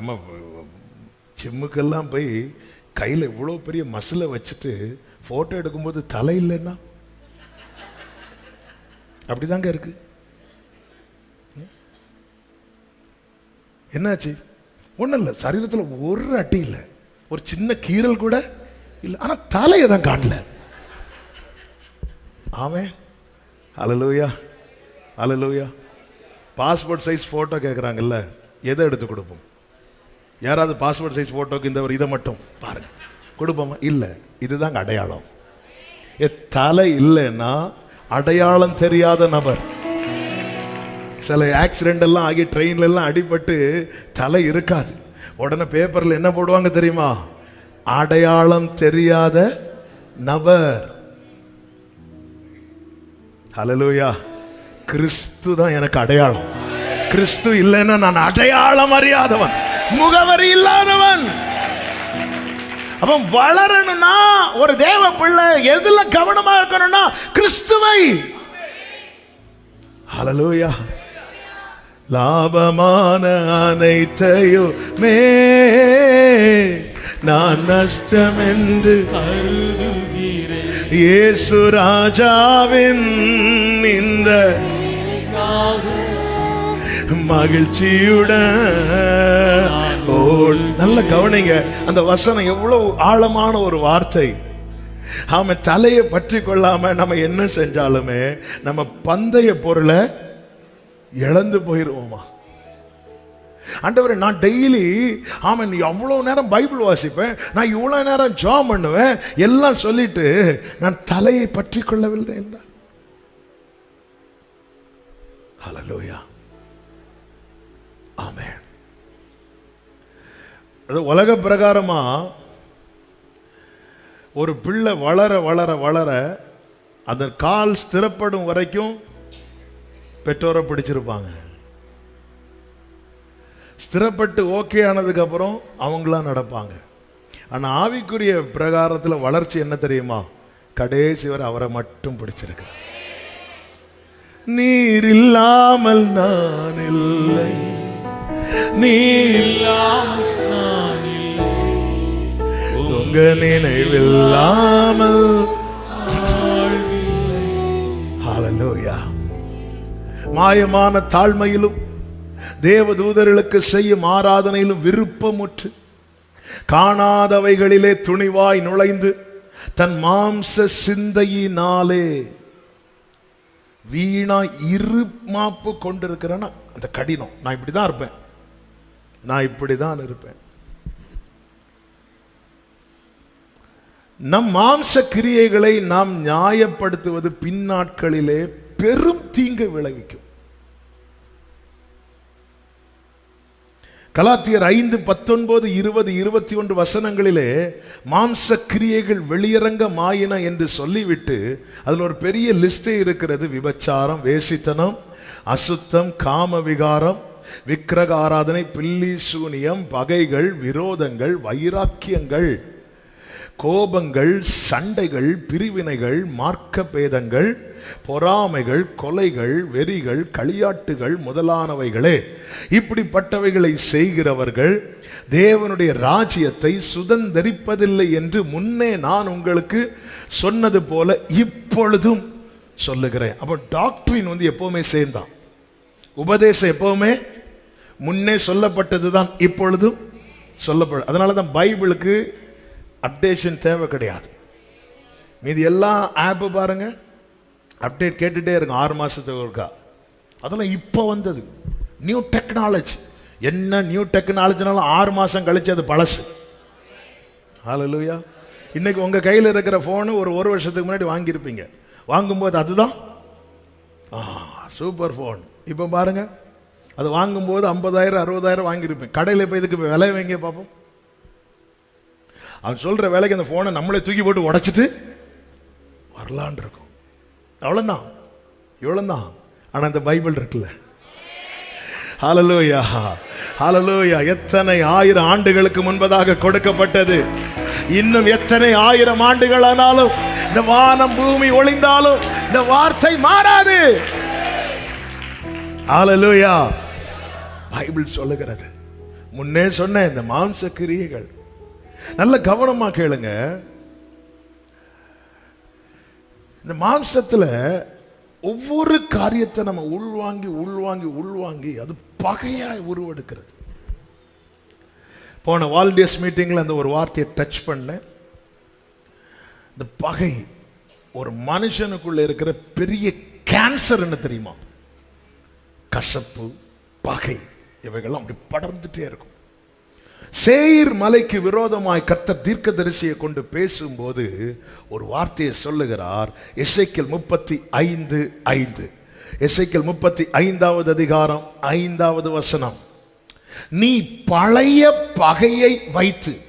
நம்ம ஜிம்முக்கெல்லாம் போய் கையில் இவ்வளோ பெரிய மசிலை வச்சுட்டு ஃபோட்டோ எடுக்கும்போது தலை இல்லைன்னா? அப்படிதாங்க இருக்கு. என்னாச்சு? ஒன்றும் இல்லை. சரீரத்தில் ஒரு அட்டி இல்லை. ஒரு சின்ன கீறல் கூட இல்லை. ஆனால் தலையை தான் காட்டல. ஆமே அலலூயா அலலூயா பாஸ்போர்ட் சைஸ் ஃபோட்டோ கேட்குறாங்கல்ல எதை எடுத்து கொடுப்போம்? யாராவது பாஸ்போர்ட் சைஸ் ஃபோட்டோக்கு இந்த ஒரு இதை மட்டும் பாருங்க. கொடுப்போமா? இல்லை. இதுதாங்க அடையாளம். ஏ தலை இல்லைன்னா அடையாளம் தெரியாத நபர். சில ஆக்சிடென்ட் எல்லாம் ஆகி ட்ரெயின்ல எல்லாம் அடிபட்டு தலை இருக்காது. உடனே பேப்பர்ல என்ன போடுவாங்க தெரியுமா? அடையாளம் தெரியாத நபர். ஹலலூயா கிறிஸ்து தான் எனக்கு அடையாளம். கிறிஸ்து இல்லைன்னா நான் அடையாளம் அறியாதவன். முகவரி இல்லாதவன். அவன் வளரணும்னா ஒரு தேவ பிள்ளை எதுல கவனமா இருக்கணும்னா கிறிஸ்துவை. ஹalleluya. லாபமான அனைத்தையுமே நான் நஷ்டம் என்று இயேசு ராஜாவின் இந்த மகிழ்ச்சியுடன் போல். நல்ல கவனிங்க அந்த வசனம் எவ்வளவு ஆழமான ஒரு வார்த்தை. ஆம தலையை பற்றி கொள்ளாம நம்ம என்ன செஞ்சாலுமே நம்ம பந்தய பொருளை இழந்து போயிருவோமா? ஆண்டவர் நான் டெய்லி ஆமாம் நீ அவ்வளோ நேரம் பைபிள் வாசிப்பேன் நான் இவ்வளோ நேரம் ஜாம் பண்ணுவேன் எல்லாம் சொல்லிட்டு நான் தலையை பற்றி கொள்ளவில்லை என்றார். ஹalleluya. ஆமென். அது உலக பிரகாரமாக ஒரு பிள்ளை வளர வளர வளர அதன் கால் ஸ்திரப்படும் வரைக்கும் பெற்றோரை பிடிச்சிருப்பாங்க. ஸ்திரப்பட்டு ஓகே ஆனதுக்கப்புறம் அவங்களாம் நடப்பாங்க. ஆனால் ஆவிக்குரிய பிரகாரத்தில் வளர்ச்சி என்ன தெரியுமா? கடைசி வரை அவரை மட்டும் பிடிச்சிருக்கு நீர் இல்லாமல் நான் இல்லை. நீர் இல்லாமல் உங்க நினைவில்லாமல். மாயமான தாழ்மையிலும் தேவதூதர்களுக்கு செய்யும் ஆராதனையிலும் விருப்பமுற்று காணாதவைகளிலே துணிவாய் நுழைந்து தன் மாம்ச சிந்தையினாலே வீணா இரு மாப்பு கொண்டிருக்கிறேன்னா அந்த கடினம். நான் இப்படி தான் இருப்பேன். நான் இப்படி தான் இருப்பேன். நம் மாம்ச கிரியைகளை நாம் நியாயப்படுத்துவது பின்னாட்களிலே பெரும் தீங்கை விளைவிக்கும். கலாத்தியர் ஐந்து பத்தொன்பது இருபது இருபத்தி ஒன்று வசனங்களிலே மாம்ச கிரியைகள் வெளியரங்க மாயின என்று சொல்லிவிட்டு அதில் ஒரு பெரிய லிஸ்டே இருக்கிறது. விபச்சாரம் வேசித்தனம் அசுத்தம் காம விகாரம் விக்கிரக ஆராதனை பில்லி சூனியம் பகைகள் விரோதங்கள் வைராக்கியங்கள். கோபங்கள் சண்டைகள் பிரிவினைகள் மார்க்க பேதங்கள் பொறாமைகள் கொலைகள் வெறிகள் களியாட்டுகள் முதலானவைகளே. இப்படிப்பட்டவைகளை செய்கிறவர்கள் தேவனுடைய ராஜ்யத்தை சுதந்தரிப்பதில்லை என்று முன்னே நான் உங்களுக்கு சொன்னது போல இப்பொழுதும் சொல்லுகிறேன். அப்போ டாக்டரின் வந்து எப்பவுமே சேர்ந்தான். உபதேசம் எப்பவுமே முன்னே சொல்லப்பட்டது தான் இப்பொழுதும் சொல்லப்படும். அதனால தான் பைபிளுக்கு அப்டேஷன் தேவை கிடையாது. மீதி எல்லா ஆப்பு பாருங்க அப்டேட் கேட்டுட்டே இருக்கும் ஆறு மாதத்துக்கு ஒருக்கா. அதெல்லாம் இப்போ வந்தது. நியூ டெக்னாலஜி என்ன நியூ டெக்னாலஜினாலும் ஆறு மாதம் கழிச்சு அது பழசு. ஹalleluya இன்னைக்கு உங்கள் கையில் இருக்கிற ஃபோனு ஒரு ஒரு வருஷத்துக்கு முன்னாடி வாங்கியிருப்பீங்க. வாங்கும்போது அதுதான்? ஆ சூப்பர் ஃபோன் இப்போ பாருங்க அது வாங்கும்போது ஐம்பதாயிரம் அறுபதாயிரம் வாங்கியிருப்பேன். கடையில் போய் இதுக்கு விலை வைங்க பார்ப்போம். அவன் சொல்ற வேலைக்கு அந்த ஃபோனை நம்மளே தூக்கி போட்டு உடச்சிட்டு வரலான் இருக்கும். அவ்வளோதான் இவ்வளோதான் ஆனால் அந்த பைபிள் இருக்குல்ல. ஹாலலோயா ஹாலலோயா எத்தனை ஆயிரம் ஆண்டுகளுக்கு முன்பதாக கொடுக்கப்பட்டது. இன்னும் எத்தனை ஆயிரம் ஆண்டுகள் ஆனாலும் இந்த வானம் பூமி ஒளிந்தாலும் இந்த வார்த்தை மாறாது. ஹாலலோயா பைபிள் சொல்லுகிறது. முன்னே சொன்ன இந்த மாம்ச கிரியைகள் நல்ல கவனமா கேளுங்க. இந்த மாம்சத்தில் ஒவ்வொரு காரியத்தை நம்ம உள்வாங்கி உள்வாங்கி உள்வாங்கி அது பகையாய் உருவெடுக்கிறது. போன வால்டியஸ் மீட்டிங்ல அந்த ஒரு வார்த்தையை டச் பண்ணேன். இந்த பகை ஒரு மனுஷனுக்குள்ள இருக்கிற பெரிய கேன்சர் என்ன தெரியுமா? கசப்பு பகை இவைகள்லாம் அப்படி படர்ந்துட்டே இருக்கும். சேயிர் மலைக்கு விரோதமாய் கத்த தீர்க்க தரிசியை கொண்டு பேசும்போது ஒரு வார்த்தையை சொல்லுகிறார். இசைக்கல் முப்பத்தி ஐந்து ஐந்து. இசைக்கல் முப்பத்தி ஐந்தாவது அதிகாரம் ஐந்தாவது வசனம். நீ பழைய பகையை வைத்து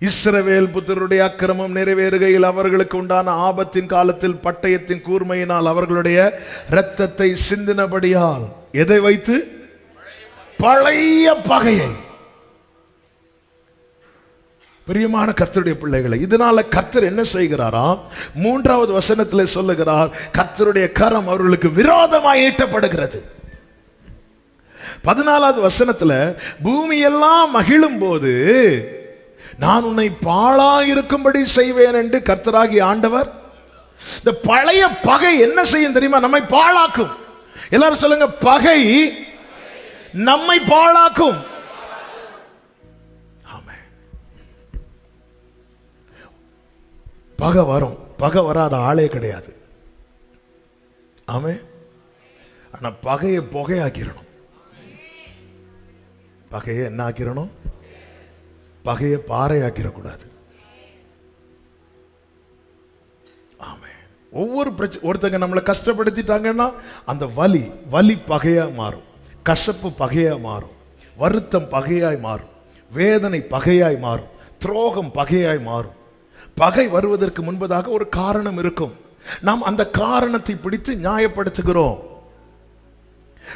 இஸ்ரவேல் புத்தருடைய அக்கிரமம் நிறைவேறுகையில் அவர்களுக்கு உண்டான ஆபத்தின் காலத்தில் பட்டயத்தின் கூர்மையினால் அவர்களுடைய இரத்தத்தை சிந்தினபடியால் எதை வைத்து? பழைய பகையை. பிரியமான கர்த்தருடைய பிள்ளைகளை இதனால கர்த்தர் என்ன செய்கிறாராம் மூன்றாவது வசனத்தில் சொல்லுகிறார் கர்த்தருடைய கரம் அவர்களுக்கு விரோதமாய் ஈட்டப்படுகிறது. பதினாலாவது வசனத்துல பூமியெல்லாம் மகிழும் போது நான் உன்னை பாழா இருக்கும்படி செய்வேன் என்று கர்த்தராகி ஆண்டவர் இந்த பழைய பகை என்ன செய்யும் தெரியுமா? நம்மை பாழாக்கும். எல்லாரும் சொல்லுங்க பகை நம்மை பாழாக்கும். ஆமென். பகை வரும். பகை வராத ஆளே கிடையாது. ஆமே ஆனா பகையை புகையாக்கிடணும் பகையை என்ன ஆக்கிடணும் பகையை பாறையாக்கிடக்கூடாது ஆமே ஒவ்வொரு பிரச்சனை ஒருத்தங்க நம்மளை கஷ்டப்படுத்திட்டாங்கன்னா அந்த வலி வலி பகையா மாறும். கசப்பு பகையாக மாறும். வருத்தம் பகையாய் மாறும். வேதனை பகையாய் மாறும். துரோகம் பகையாய் மாறும். பகை வருவதற்கு முன்பதாக ஒரு காரணம் இருக்கும். நாம் அந்த காரணத்தை பிடித்து நியாயப்படுத்துகிறோம்.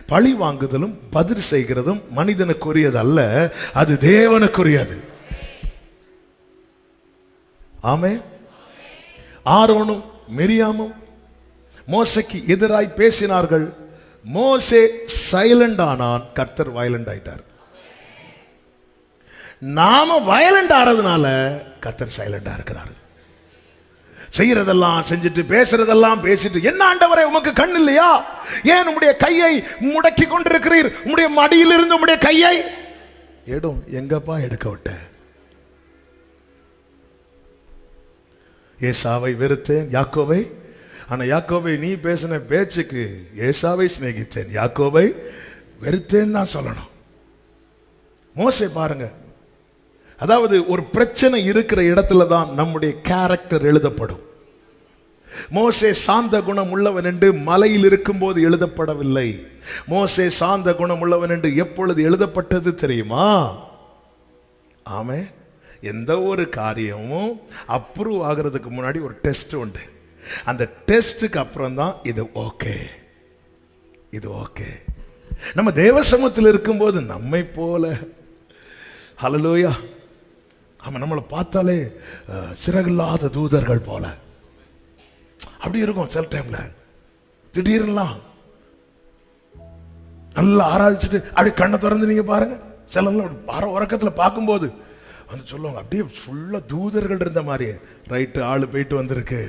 பழி வாங்குதலும் பதில் செய்கிறதும் மனிதனுக்குரியது அல்ல அது தேவனுக்குரியது. ஆமே ஆரோனும் மிரியாமும் மோசைக்கு எதிராய் பேசினார்கள். மோசே சைலண்ட் ஆனான் கர்த்தர் வயலண்ட் ஆயிட்டார். நாம வயலண்ட் ஆறதுனால கர்த்தர் சைலண்டா இருக்கிறார். செய்யறதெல்லாம் செஞ்சுட்டு பேசுறதெல்லாம் பேசிட்டு என்ன ஆண்டவரை உமக்கு கண் இல்லையா? ஏன் உம்முடைய கையை முடக்கி கொண்டிருக்கிறீர்? உம்முடைய மடியிலிருந்து உம்முடைய கையை? எடும் எங்கப்பா எடுக்க விட்ட? ஏசாவை வெறுத்தேன் யாக்கோவை ஆனால் யாக்கோவை நீ பேசின பேச்சுக்கு ஏசாவை சிநேகித்தேன். யாக்கோபை வெறுத்தேன்னு தான் சொல்லணும். மோசை பாருங்க. அதாவது ஒரு பிரச்சனை இருக்கிற இடத்துல தான் நம்முடைய கேரக்டர் எழுதப்படும். மோசே சாந்த குணம் உள்ளவன் என்று மலையில் இருக்கும்போது எழுதப்படவில்லை. மோசே சாந்த குணம் உள்ளவன் என்று எப்பொழுது எழுதப்பட்டது தெரியுமா? ஆமே எந்த ஒரு காரியமும் அப்ரூவ் ஆகிறதுக்கு முன்னாடி ஒரு டெஸ்ட் உண்டு. அந்த டெஸ்ட்டுக்கு அப்புறம் தான் இது ஓகே. இது ஓகே. நம்ம தேவசமத்தில் இருக்கும்போது நம்மை போல. ஹலலோயா ஆமாம் நம்மளை பார்த்தாலே சிறகில்லாத தூதர்கள் போல. அப்படி இருக்கும் சில டைம்ல திடீர்லாம் நல்லா ஆராதிச்சுட்டு அப்படி கண்ணை திறந்து நீங்க பாருங்க. சிலர்லாம் பார உறக்கத்துல பார்க்கும்போது வந்து சொல்லுவாங்க அப்படியே ஃபுல்லா தூதர்கள் இருந்த மாதிரி ரைட்டு ஆள் போயிட்டு வந்திருக்கு.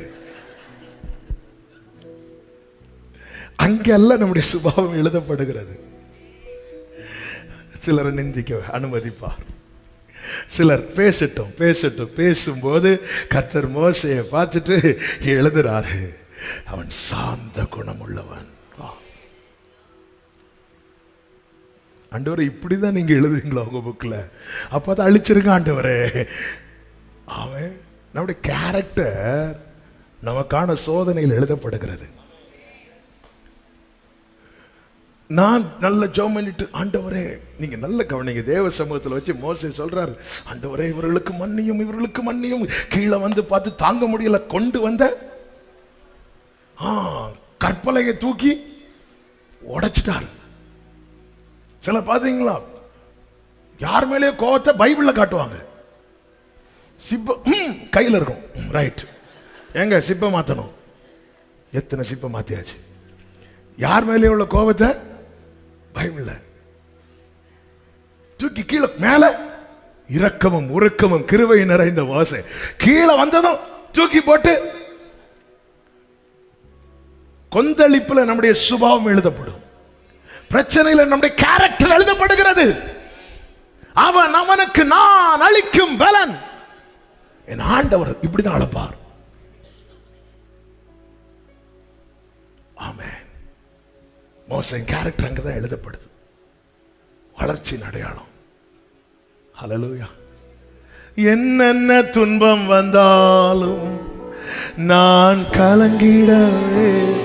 அங்கெல்லாம் நம்முடைய சுபாவம் எழுதப்படுகிறது. சிலரை நிந்திக்க அனுமதிப்பார் சிலர் பேசட்டும் பேசட்டும் பேசும்போது கத்தர் மோசையை பார்த்துட்டு எழுதுறாரு. அவன் சாந்த குணம் உள்ளவன் ஆண்டவரை இப்படி இப்படிதான் நீங்கள் எழுதுவீங்களா உங்கள் புக்கில் அப்போ அதை அழிச்சிருங்க ஆண்டவரே. அவன் நம்முடைய கேரக்டர் நமக்கான சோதனையில் எழுதப்படுகிறது. நான் நல்ல ஜெபம் பண்ணிட்டு ஆண்டவரே நீங்க நல்ல கவனிங்க. தேவ சமூகத்தில் வச்சு மோசை சொல்றாரு ஆண்டவரே இவர்களுக்கு மன்னியும் இவர்களுக்கு மன்னியும். கீழே வந்து பார்த்து தாங்க முடியல கொண்டு வந்த ஆ, கற்பலையை தூக்கி உடைச்சிட்டார். சில பாத்தீங்களா? யார் மேலேயே கோவத்தை பைபிள்ல காட்டுவாங்க. சிப்ப ம், இருக்கும். ரைட் ஏங்க சிப்பை மாத்தணும்? எத்தனை சிப்பை மாத்தியாச்சு? யார் மேலே உள்ள கோபத்தை பைபிள்ல தூக்கி கீழே மேல இரக்கமும் உருக்கமும் கிருவை நிறைந்த வாசை. கீழே வந்ததும் தூக்கி போட்டு கொந்தளிப்புல நம்முடைய சுபாவம் எழுதப்படும். பிரச்சனையில நம்முடைய கேரக்டர் எழுதப்படுகிறது. அவன் அவனுக்கு நான் அளிக்கும் பலன். என் ஆண்டவர் இப்படிதான் அழைப்பார். மோசன் கேரக்டர் அங்கதான் எழுதப்படுது. வளர்ச்சியின் அடையாளம். ஹலலூயா என்னென்ன துன்பம் வந்தாலும் நான் கலங்கிடவே